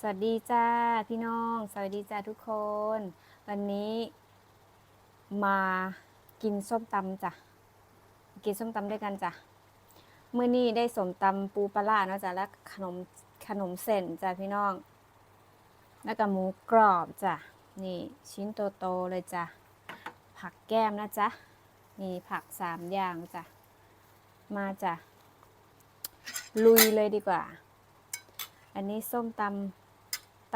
สวัสดีจ้าพี่น้อง สวัสดีจ้าทุกคน วันนี้มากินส้มตำจ้ะ กินส้มตำด้วยกันจ้ะเมื่อนี้ได้สมตำปูปลาเนาะจ้ะและขนมขนมเส้นจ้ะพี่น้อง แล้วก็หมูกรอบจ้ะ นี่ชิ้นโตๆเลยจ้ะ ผักแก้มนะจ๊ะ นี่ผักสามอย่างจ้ะ มาจ้ะ ลุยเลยดีกว่าอันนี้ส้มตำ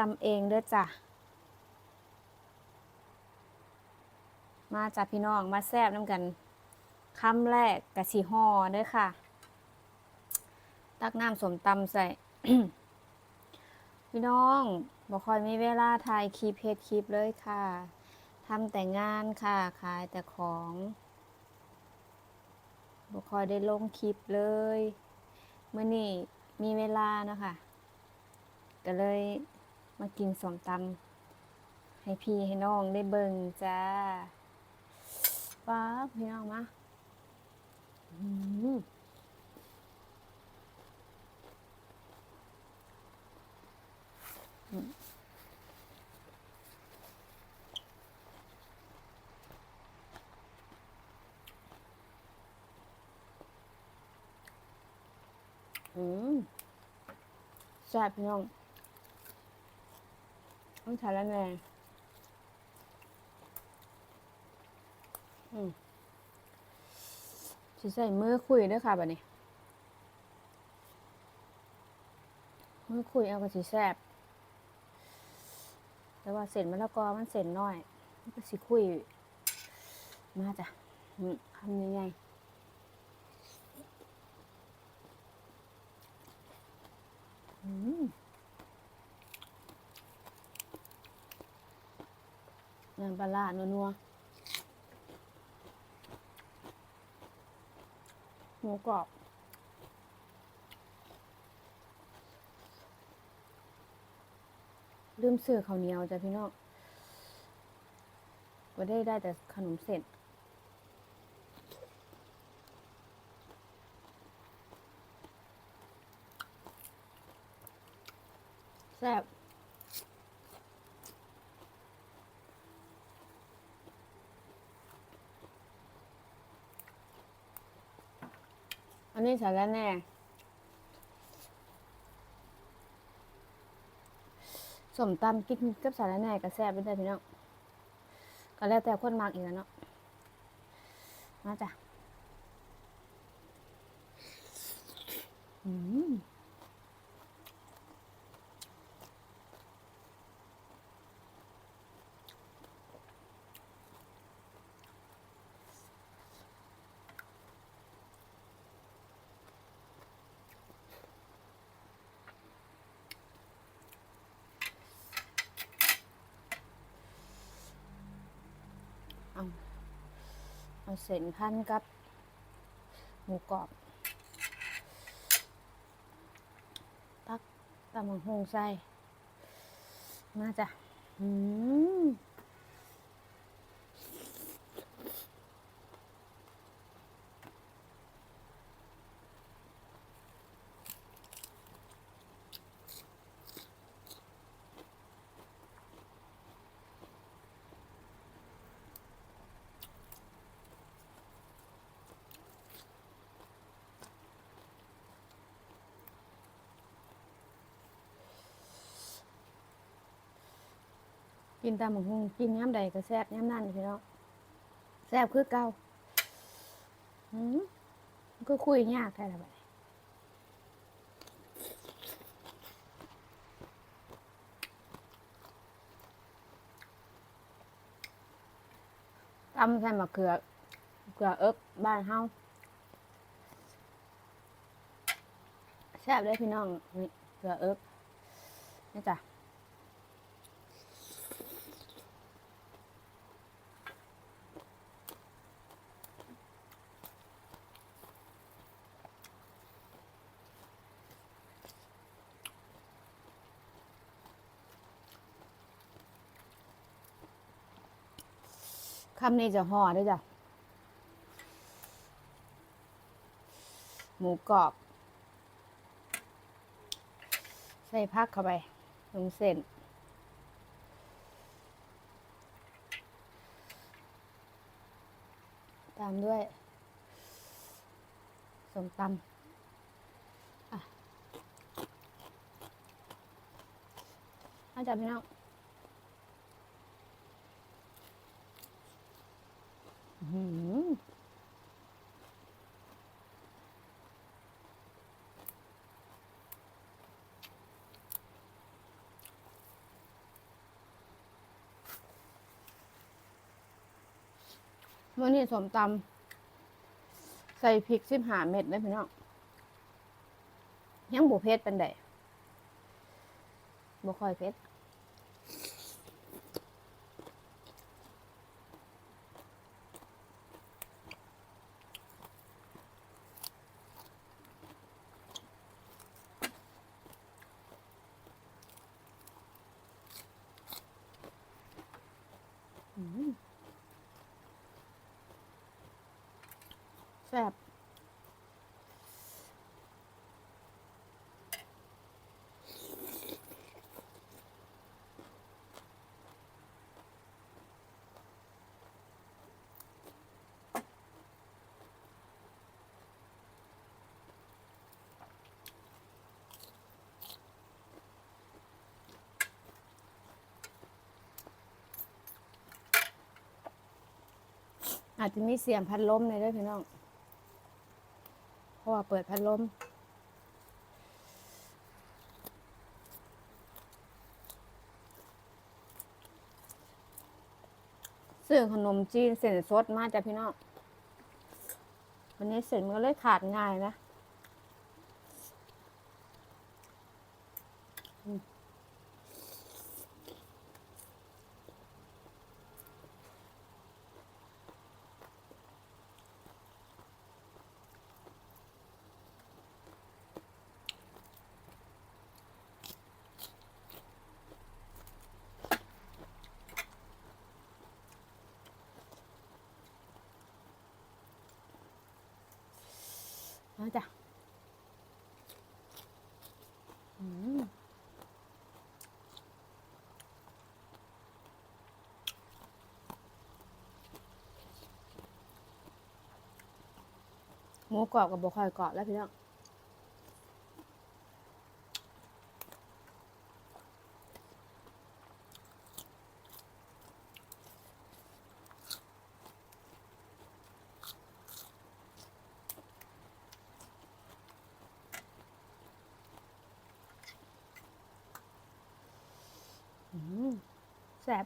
ตำเองเด้อจ้ะ มาจ้ะพี่น้องมาแซบน้ำกันคำแรกกะสีห่อเด้อค่ะ ตักน้ำสมตำใส่ พี่น้องบ่ค่อยมีเวลาถ่ายคลิปเฮ็ดคลิปเลยค่ะทำแต่งานค่ะ ขายแต่ของบ่ค่อยได้ลงคลิปเลยเมื่อนี้มีเวลาเนาะคะก็เลย มากินสมตำให้พี่ให้น้องได้เบิ่งจ้าป๊าพี่น้องมาอืมอืมแซ่บพี่น้อง ต้องใช้แล้วแน่อืมสิใส่มือคุยด้วยค่ะบัดนี้ มือคุยเอาก็สิแซบแต่ว่าเส้นมะละกอมันเส้นน้อยมันก็สิคุย มาจ้ะอืมคำยังไงอืม น้ำปลาร้านัวๆหมูกรอบลืมซื้อข้าวเหนียวจ้ะพี่น้องก็ได้ได้แต่ขนมเส้นแซ่บ นนี้สาระแน่ สมตำกินกับสาระแหน่ก็แซ่บเป็นได้พี่น้องก็แล้วแต่คนมากอีกแล้วเนาะมาจ้ะอืมเอา เอาเส้นพันกับหมูกรอบ ตักตำมังหงใส่มาจ้ะ อืม กินตามหมูหงกินย้ำใดก็แซ่บย้ำนั่นพี่น้องแซ่บคือเก่าอืมมันก็คุยยากแท้ละบัดนี้ตำใส่มะเขือเขือเอิบบ้านเฮาแซ่บเลยพี่น้องนี่เขือเอิบนี่จ้ะ คำนี้จะห่อด้วยจ้ะ หมูกรอบ ใส่ผักเข้าไปลงเส้นตามด้วยสมตำอะอาจารย์พี่น้องอื้อหือ มื่อนี้สมตำใส่พริกสิบห้าเม็ดเลยพี่น้องยังบุเผ็ดเป็นไดบ่ค่อยเผ็ดอืม แซ่บอาจจะมีเสียงพัดลมในด้วยพี่น้อง เพราะว่าเปิดพัดลมซื้อขนมจีนเส้นสดมาจากพี่น้องวันนี้เส้นมันก็เลยขาดง่ายนะ หมูกรอบกับบะคอยกรอบแล้วพี่น้องอืมแซ่บ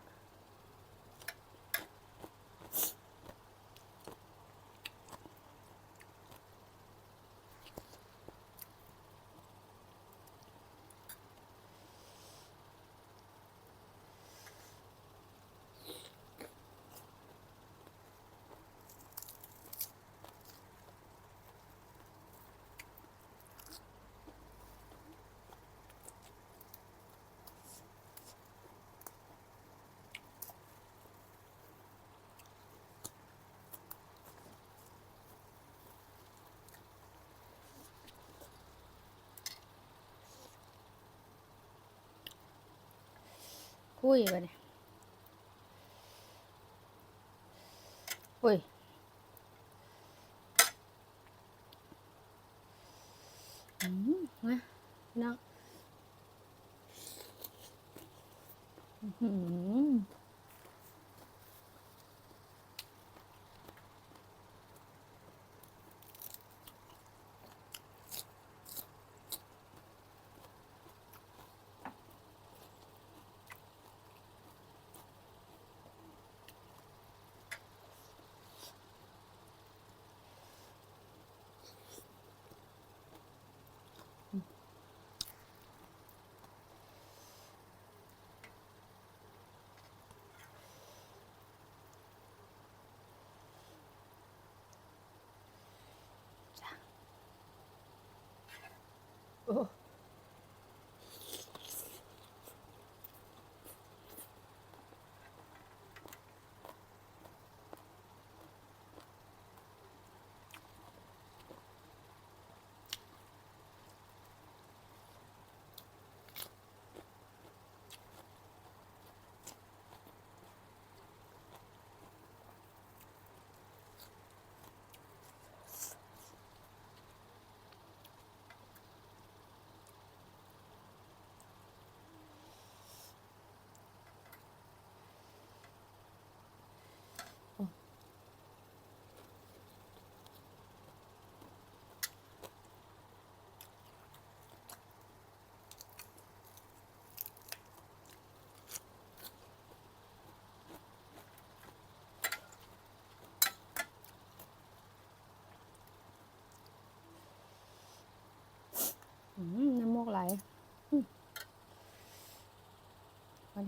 คุยไปเนี่ยคุยอืมนะน้องอืม น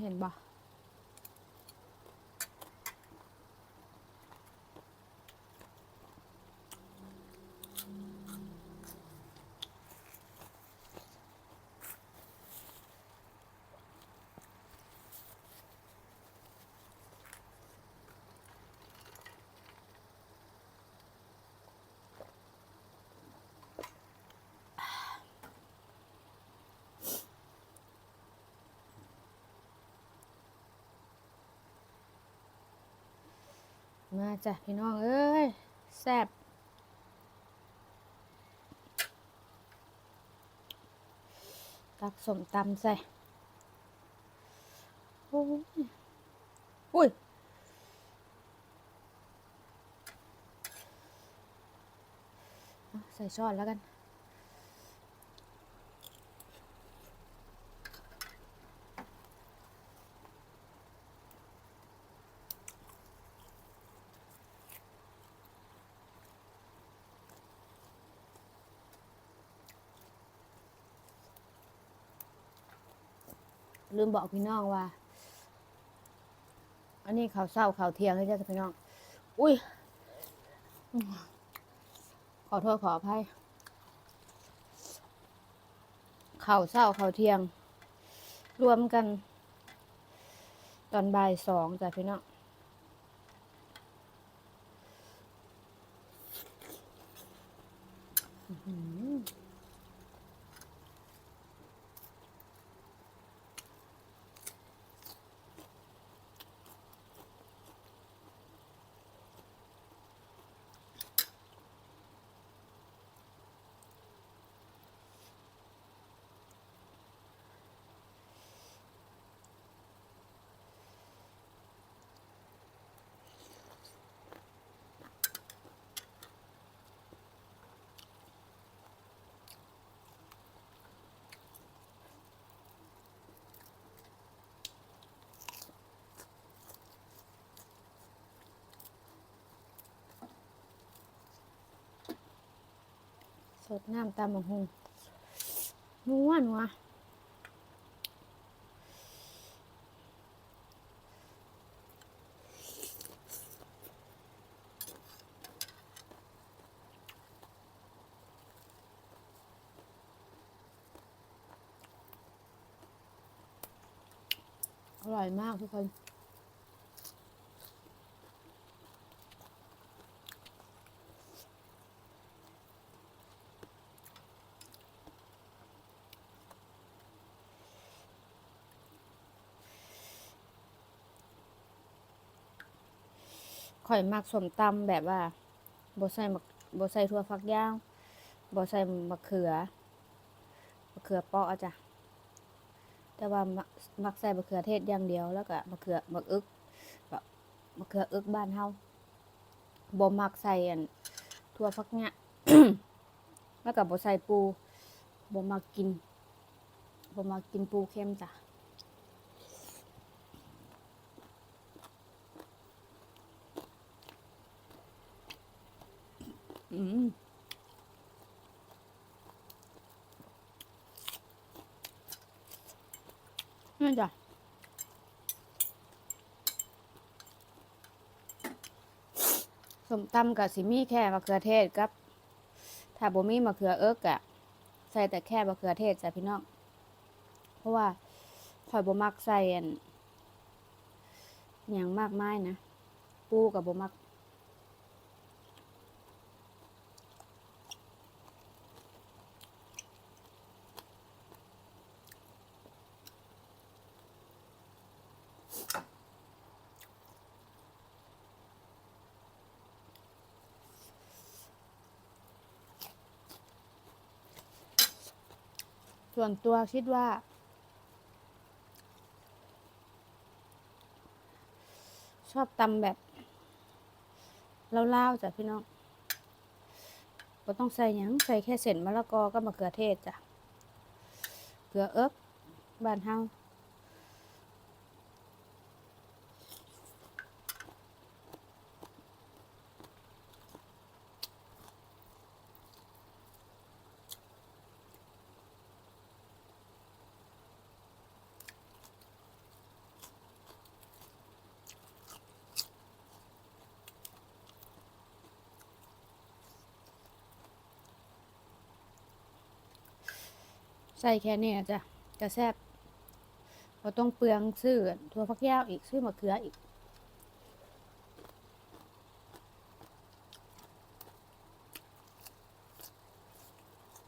เห็นบ่ มาจ้ะพี่น้องเอ้ยแซ่บตักสมตำใส่โอ้ยอุ้ยใส่ช้อนแล้วกัน ลืมบอกพี่น้องว่า อันนี้ข่าวเศร้าข่าวเทียงเลยจ้ะพี่น้อง อุ้ย ขอโทษขออภัยข่าวเศร้าข่าวเทียง รวมกัน ตอนบ่ายสองจ้ะพี่น้อง อื้อหือ สดน้ำตามบักหุงนัวนัวอร่อยมากทุกคน ข่อยมักสมตำแบบว่าบ่ใส่มักบ่ใส่ถั่วฝักยาวบ่ใส่มะเขือมะเขือเปาะจ้ะแต่ว่ามักมักใส่มะเขือเทศอย่างเดียวแล้วก็มะเขือมะอึกแบบมะเขืออึกบ้านเฮาบ่มักใส่อันถั่วฝักยะแล้วก็บ่ใส่ปูบ่มักกินบ่มักกินปูเค็มจ้ะ นี่นจ้ะสมตำกับสิมีแค่มะเขือเทศกับ ถ้าบ่มีมะเขือเอิกอะใส่แต่แค่มะเขือเทศจ้ะพี่น้อง เพราะว่าข่อยบ่มักใส่อันอย่างมากมายนะ ปูกับบ่มัก ส่วนตัวคิดว่า ชอบตำแบบเล่าๆจ้ะพี่น้องก็ต้องใส่ยังใส่แค่เส้นมะละกอก็มะเขือเทศจ้ะ เกลือเอิบบ้านเฮา ใส่แค่นี้จ้ะจะแซ่บเราต้องเปลืองซื้อถั่วฟักยาวอีกซื้อมะเขืออีก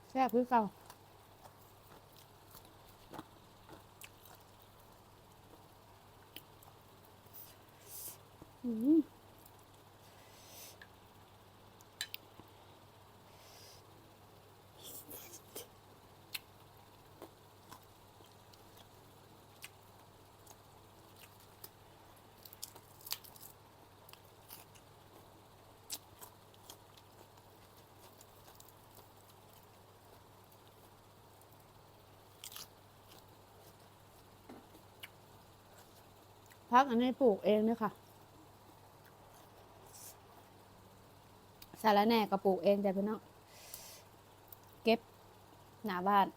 แซ่บคือเก่าอืม พักอันนี้ปลูกเองเนี่ยค่ะสาระแหน่ก็ปลูกเองจ้ะพี่น้องเก็บหน้าบ้าน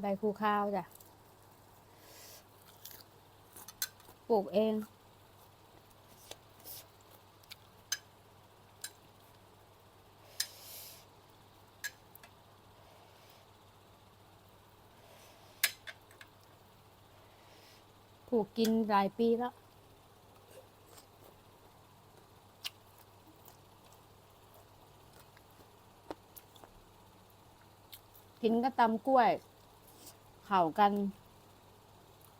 ใบคูข้าวจ้ะปลูกเอง ลูกกินหลายปีแล้ว กินก็ตำกล้วย เข่ากัน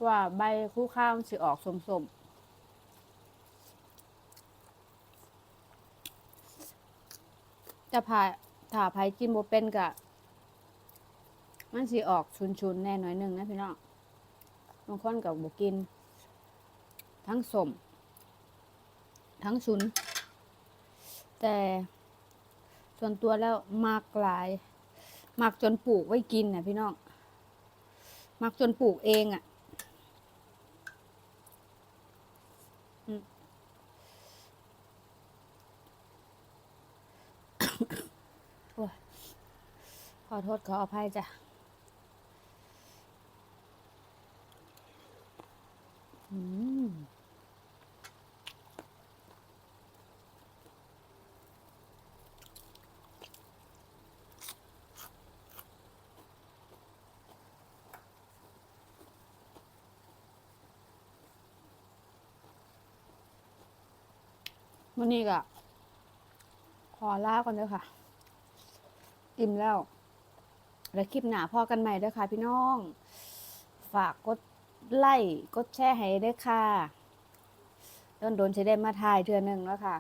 ว่าใบคู่ข้าวสิออกสมๆจะพาถ้าไผกินบ่เป็นกะ มันสิออกชุนๆ แน่หน่อยหนึ่งนะพี่น้อง บางคนกับบกิน ทั้งสมทั้งชุน แต่ส่วนตัวแล้วมากหลายมักจนปลูกไว้กินน่ะพี่น้องมักจนปลูกเองอะขอโทษขออภัยจ้ะ วันนี้ก็ขอลาก่อนเด้อค่ะ อิ่มแล้ว แล้วคลิปหนาพอกันใหม่เด้อค่ะ พี่น้อง ฝากกดไลค์กดแชร์ให้ด้วยค่ะโดนโดนสิได้มาถ่ายเทือหนึ่งแล้วค่ะ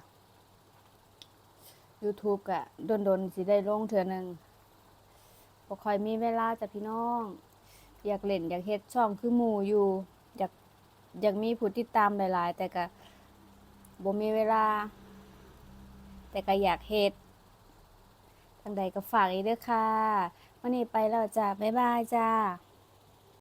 YouTube กะโดนโดนสิได้ลงเทือหนึ่งบ่ค่อยมีเวลาจ้ะพี่น้อง อยากเล่น อยากเฮ็ดช่องคือหมู่อยู่ อยากอยากมีผู้ติดตามหลาย ๆ แต่ก็ บ่มีเวลา แต่ก็อยากเฮ็ดทางใดก็ฝากอีกเด้อค่ะวันนี้ไปแล้วจ้าบ๊ายบายจ้า